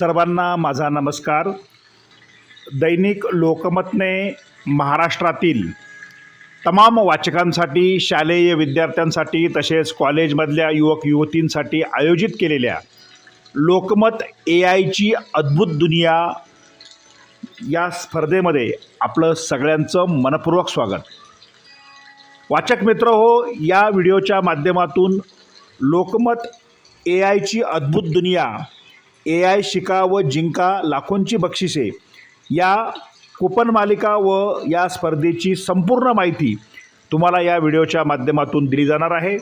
सर्वांना माझा नमस्कार. दैनिक लोकमतने महाराष्ट्रातील तमाम वाचकांसाठी शालेय विद्यार्थ्यांसाठी तसेच कॉलेजमधल्या युवक युवतींसाठी आयोजित केलेल्या लोकमत ए आयची अद्भुत दुनिया या स्पर्धेमध्ये आपलं सगळ्यांचं मनपूर्वक स्वागत. वाचक मित्र हो या व्हिडिओच्या माध्यमातून लोकमत ए आयची अद्भुत दुनिया ए आय शिका व जिंका लाखोंची बक्षिसे या कुपन मालिका व या स्पर्धेची संपूर्ण माहिती तुम्हाला या व्हिडिओच्या माध्यमातून दिली जाणार आहे.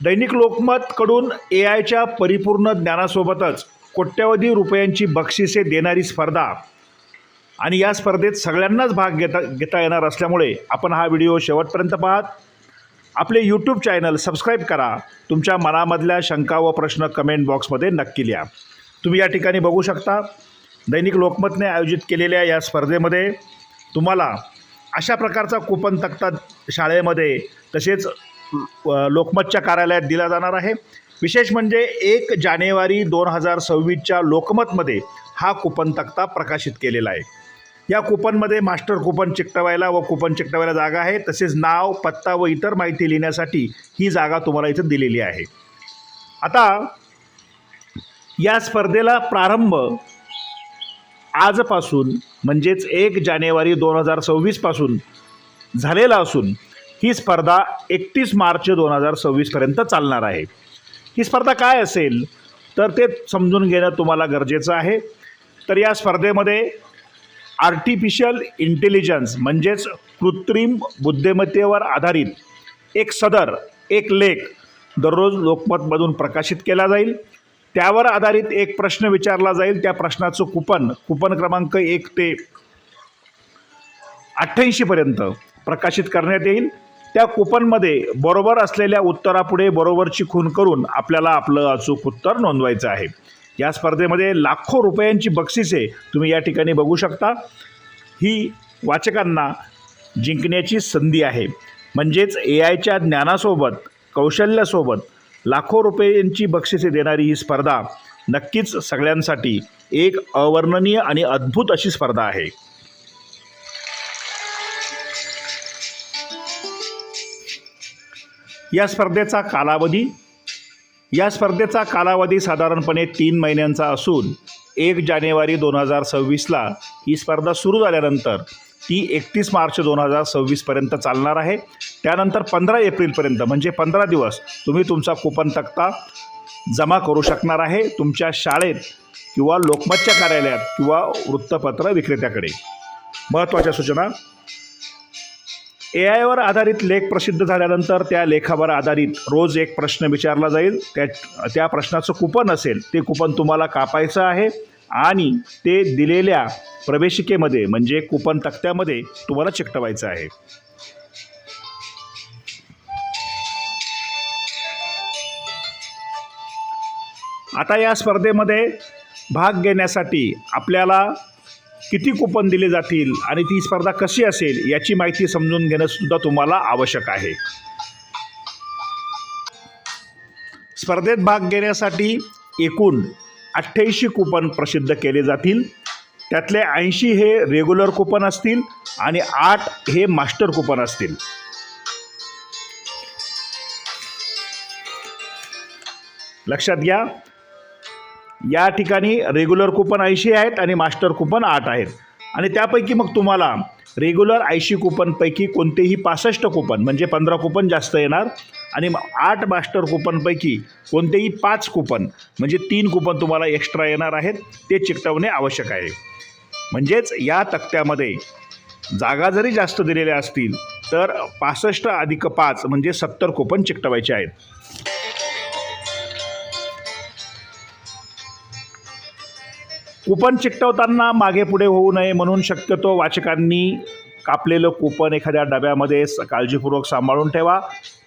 दैनिक लोकमतकडून ए आयच्या परिपूर्ण ज्ञानासोबतच कोट्यवधी रुपयांची बक्षिसे देणारी स्पर्धा. आणि या स्पर्धेत सगळ्यांनाच भाग घेता घेता येणार असल्यामुळे आपण हा व्हिडिओ शेवटपर्यंत पाहत आपले यूट्यूब चॅनल सबस्क्राईब करा. तुमच्या मनामधल्या शंका व प्रश्न कमेंट बॉक्समध्ये नक्की लिहा. तुम्ही या ठिकाणी बघू शकता दैनिक लोकमतने आयोजित केलेल्या या स्पर्धेमध्ये तुम्हाला अशा प्रकारचा कुपन तक्ता शाळेमध्ये तसेच लोकमतच्या कार्यालयात दिला जाणार आहे. विशेष म्हणजे एक जानेवारी दोन हजार सव्वीसच्या लोकमतमध्ये हा कुपन तक्ता प्रकाशित केलेला आहे. या कुपनमध्ये मास्टर कुपन चिकटवायला व कुपन चिकटवायला जागा आहे. तसेच नाव पत्ता व इतर माहिती लिहिण्यासाठी ही जागा तुम्हाला इथं दिलेली आहे. आता या स्पर्धेला प्रारंभ आजपासून म्हणजेच एक जानेवारी दोन हजार सव्वीसपासून झालेला असून ही स्पर्धा एकतीस मार्च दोन हजार सव्वीसपर्यंत चालणार आहे. ही स्पर्धा काय असेल? तर ते समजून घेणं तुम्हाला गरजेचं आहे. तर या स्पर्धेमध्ये आर्टिफिशियल इंटेलिजन्स म्हणजेच कृत्रिम बुद्धिमत्तेवर आधारित एक सदर एक लेख दररोज लोकमतमधून प्रकाशित केला जाईल. त्यावर आधारित एक प्रश्न विचारला जाईल. त्या प्रश्नाचं कुपन कुपन क्रमांक एक ते अठ्ठ्याऐंशीपर्यंत प्रकाशित करण्यात येईल. त्या कुपनमध्ये बरोबर असलेल्या उत्तरापुढे बरोबरची खून करून आपल्याला आपलं अचूक उत्तर नोंदवायचं आहे. या स्पर्धेमध्ये लाखो रुपयांची बक्षिसे तुम्ही या ठिकाणी बघू शकता. ही वाचकांना जिंकण्याची संधी आहे. म्हणजेच ए आयच्या ज्ञानासोबत कौशल्यासोबत लाखो रुपयांची बक्षिसे देणारी ही स्पर्धा नक्कीच सगळ्यांसाठी एक अवर्णनीय आणि अद्भुत अशी स्पर्धा आहे. या स्पर्धेचा कालावधी या स्पर्धेचा कालावधी साधारणपणे तीन महिन्यांचा असून एक जानेवारी दोन हजार सव्वीसला ही स्पर्धा सुरू झाल्यानंतर ती एकतीस मार्च दोन हजार सव्वीसपर्यंत चालणार आहे. त्यानंतर पंधरा एप्रिलपर्यंत म्हणजे पंधरा दिवस तुम्ही तुमचा कुपन तक्ता जमा करू शकणार आहे तुमच्या शाळेत किंवा लोकमतच्या कार्यालयात किंवा वृत्तपत्र विक्रेत्याकडे. महत्त्वाच्या सूचना ए आयवर आधारित लेख प्रसिद्ध झाल्यानंतर त्या लेखावर आधारित रोज एक प्रश्न विचारला जाईल. त्या त्या प्रश्नाचं कुपन असेल ते कुपन तुम्हाला कापायचं आहे आणि ते दिलेल्या प्रवेशिकेमध्ये म्हणजे कुपन तक्त्यामध्ये तुम्हाला चिकटवायचं आहे. आता या स्पर्धेमध्ये भाग घेण्यासाठी आपल्याला किती कुपन दिले जातील आणि ती स्पर्धा कशी असेल याची माहिती समजून घेणंसुद्धा तुम्हाला आवश्यक आहे. स्पर्धेत भाग घेण्यासाठी एकूण अठ्ठ्याऐंशी कुपन प्रसिद्ध केले जातील. त्यातले ऐंशी हे रेग्युलर कुपन असतील आणि आठ हे मास्टर कुपन असतील. लक्षात घ्या या ठिकाणी रेग्युलर कुपन ऐंशी आहेत आणि मास्टर कुपन आठ आहेत. आणि त्यापैकी मग तुम्हाला रेग्युलर ऐंशी कुपनपैकी कोणतेही पासष्ट कुपन म्हणजे पंधरा कुपन जास्त येणार. आणि आठ मास्टर कुपनपैकी कोणतेही पाच कुपन म्हणजे तीन कुपन तुम्हाला एक्स्ट्रा येणार आहेत. ते चिकटवणे आवश्यक आहे. म्हणजेच या तक्त्यामध्ये जागा जरी जास्त दिलेल्या असतील तर पासष्ट अधिक पाच म्हणजे सत्तर कुपन चिकटवायचे आहेत. कुपन चिकटवताना मागे पुढे होऊ नये म्हणून शक्यतो वाचकांनी कापलेलं कुपन एखाद्या डब्यामध्ये काळजीपूर्वक सांभाळून ठेवा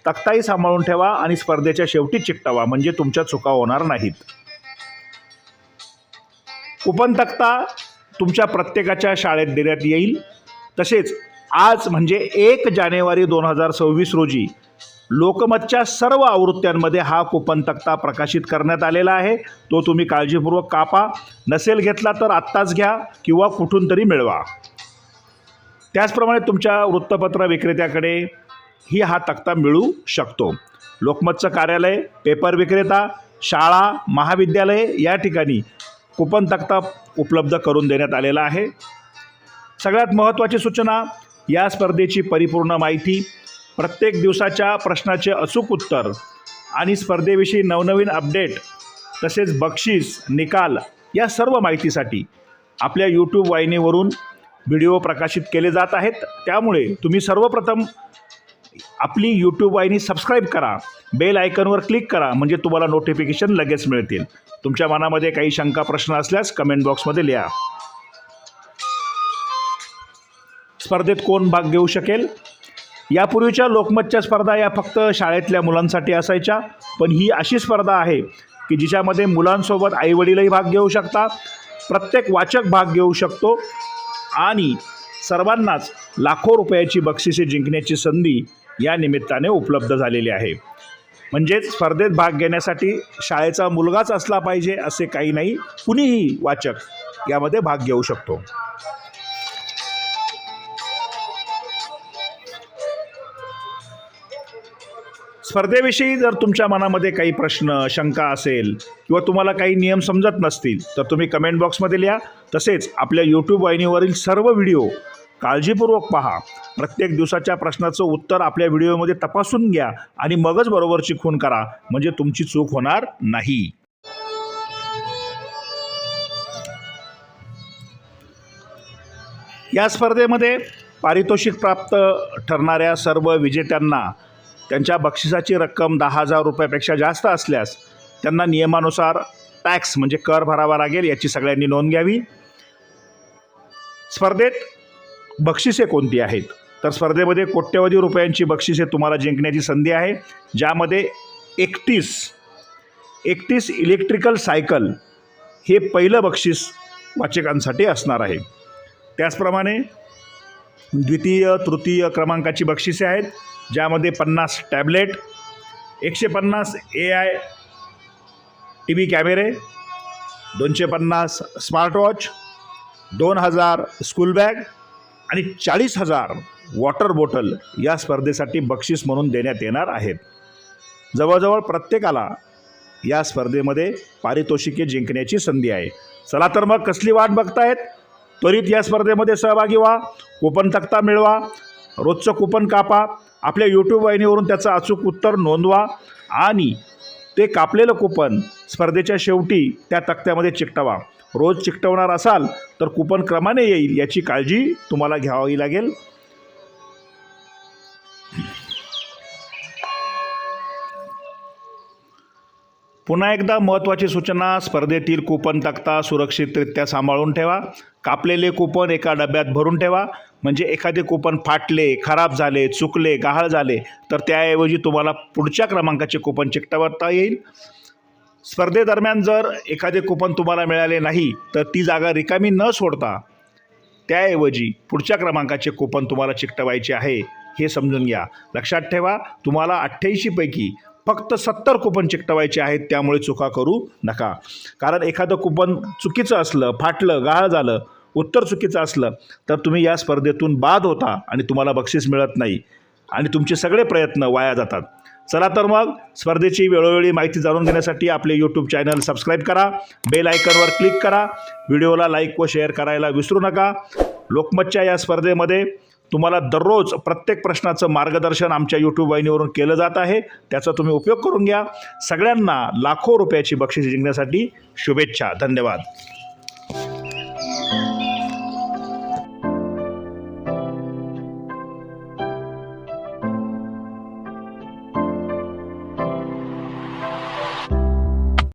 तक्ताही सांभाळून ठेवा आणि स्पर्धेच्या शेवटी चिकटवा म्हणजे तुमच्या चुका होणार नाहीत. कुपन तक्ता तुमच्या प्रत्येकाच्या शाळेत देण्यात येईल. तसेच आज म्हणजे एक जानेवारी दोन हजार सव्वीस रोजी लोकमतच्या सर्व आवृत्त्यांमध्ये हा कुपन तक्ता प्रकाशित करण्यात आलेला आहे. तो तुम्ही काळजीपूर्वक कापा. नसेल घेतला तर आत्ताच घ्या किंवा कुठून तरी मिळवा. त्याचप्रमाणे तुमच्या वृत्तपत्र विक्रेत्याकडे ही हा तक्ता मिळू शकतो. लोकमतचं कार्यालय पेपर विक्रेता शाळा महाविद्यालये या ठिकाणी कुपन तक्ता उपलब्ध करून देण्यात आलेला आहे. सगळ्यात महत्त्वाची सूचना या स्पर्धेची परिपूर्ण माहिती प्रत्येक दिवसाच्या प्रश्नाचे अचूक उत्तर आणि स्पर्धेविषयी नवनवीन अपडेट तसेच बक्षीस निकाल या सर्व माहितीसाठी आपल्या यूट्यूब वाहिनीवरून व्हिडिओ प्रकाशित केले जात आहेत. त्यामुळे तुम्ही सर्वप्रथम आपली यूट्यूब वाहिनी सबस्क्राईब करा. बेल आयकनवर क्लिक करा म्हणजे तुम्हाला नोटिफिकेशन लगेच मिळतील. तुमच्या मनामध्ये काही शंका प्रश्न असल्यास कमेंट बॉक्समध्ये लिहा. स्पर्धेत कोण भाग घेऊ शकेल? यापूर्वीच्या लोकमतच्या स्पर्धा या फक्त शाळेतल्या मुलांसाठी असायच्या पण ही अशी स्पर्धा आहे की जिच्यामध्ये मुलांसोबत आईवडीलही भाग घेऊ शकतात प्रत्येक वाचक भाग घेऊ शकतो आणि सर्वांनाच लाखो रुपयाची बक्षिसे जिंकण्याची संधी या निमित्ताने उपलब्ध झालेली आहे. म्हणजेच स्पर्धेत भाग घेण्यासाठी शाळेचा मुलगाच असला पाहिजे असे काही नाही कुणीही वाचक यामध्ये भाग घेऊ शकतो. स्पर्धेविषयी जर तुमच्या मनामध्ये काही प्रश्न शंका असेल किंवा तुम्हाला काही नियम समजत नसतील तर तुम्ही कमेंट बॉक्समध्ये लिहा. तसेच आपल्या यूट्यूब वाहिनीवरील सर्व व्हिडिओ काळजीपूर्वक पहा. प्रत्येक दिवसाच्या प्रश्नाचं उत्तर आपल्या व्हिडिओमध्ये तपासून घ्या आणि मगच बरोबरची खून करा. म्हणजे तुमची चूक होणार नाही. या स्पर्धेमध्ये पारितोषिक प्राप्त ठरणाऱ्या सर्व विजेत्यांना त्यांच्या बक्षिसाची रक्कम दहा हजार रुपयापेक्षा जास्त असल्यास त्यांना नियमानुसार टॅक्स म्हणजे कर भरावा लागेल याची सगळ्यांनी नोंद घ्यावी. स्पर्धेत बक्षिसे कोणती आहेत? तर स्पर्धेमध्ये कोट्यवधी रुपयांची बक्षिसे तुम्हाला जिंकण्याची संधी आहे ज्यामध्ये एकतीस एकतीस इलेक्ट्रिकल सायकल हे पहिलं बक्षीस वाचकांसाठी असणार आहे. त्याचप्रमाणे द्वितीय तृतीय क्रमांकाची बक्षिसे आहेत ज्यामध्ये पन्नास टॅबलेट एकशे पन्नास ए आय टी व्ही कॅमेरे दोनशे पन्नास स्मार्टवॉच दोन हजार स्कूल बॅग आणि चाळीस हजार वॉटर बॉटल या स्पर्धेसाठी बक्षीस म्हणून देण्यात येणार आहेत. जवळजवळ प्रत्येकाला या स्पर्धेमध्ये पारितोषिके जिंकण्याची संधी आहे. चला तर मग कसली वाट बघतायत? त्वरित या स्पर्धेमध्ये सहभागी व्हा कुपन तक्ता मिळवा रोजचं कुपन कापा आपल्या यूट्यूब वाहिनीवरून त्याचं अचूक उत्तर नोंदवा आणि ते कापलेलं कुपन स्पर्धेच्या शेवटी त्या तक्त्यामध्ये चिकटवा. रोज चिकटवणार असाल तर कुपन क्रमाने येईल याची काळजी तुम्हाला घ्यावी लागेल. पुन्हा एकदा महत्त्वाची सूचना स्पर्धेतील कुपन तक्ता सुरक्षितरित्या सांभाळून ठेवा. कापलेले कुपन एका डब्यात भरून ठेवा. म्हणजे एखादे कुपन फाटले खराब झाले चुकले गहाळ झाले तर त्याऐवजी तुम्हाला पुढच्या क्रमांकाचे कुपन चिकटवता येईल. स्पर्धेदरम्यान जर एखादे कुपन तुम्हाला मिळाले नाही तर ती जागा रिकामी न सोडता त्याऐवजी पुढच्या क्रमांकाचे कुपन तुम्हाला चिकटवायचे आहे. हे समजून घ्या. लक्षात ठेवा तुम्हाला अठ्ठ्याऐंशीपैकी फक्त सत्तर कुपन चिकटवायचे आहेत त्यामुळे चुका करू नका. कारण एखादं कुपन चुकीचं असलं फाटलं गाळ झालं उत्तर चुकीचं असलं तर तुम्ही या स्पर्धेतून बाद होता आणि तुम्हाला बक्षीस मिळत नाही. आणि तुमचे सगळे प्रयत्न वाया जातात. चला तर मग स्पर्धेची वेळोवेळी माहिती जाणून घेण्यासाठी आपले यूट्यूब चॅनल सबस्क्राईब करा बेल आयकनवर क्लिक करा व्हिडिओला लाईक व शेअर करायला विसरू नका. लोकमतच्या या स्पर्धेमध्ये तुम्हाला दररोज प्रत्येक प्रश्नाचं मार्गदर्शन आमच्या यूट्यूब वाहिनीवरून केलं जात आहे. त्याचा तुम्ही उपयोग करून घ्या. सगळ्यांना लाखो रुपयाची बक्षीस जिंकण्यासाठी शुभेच्छा. धन्यवाद.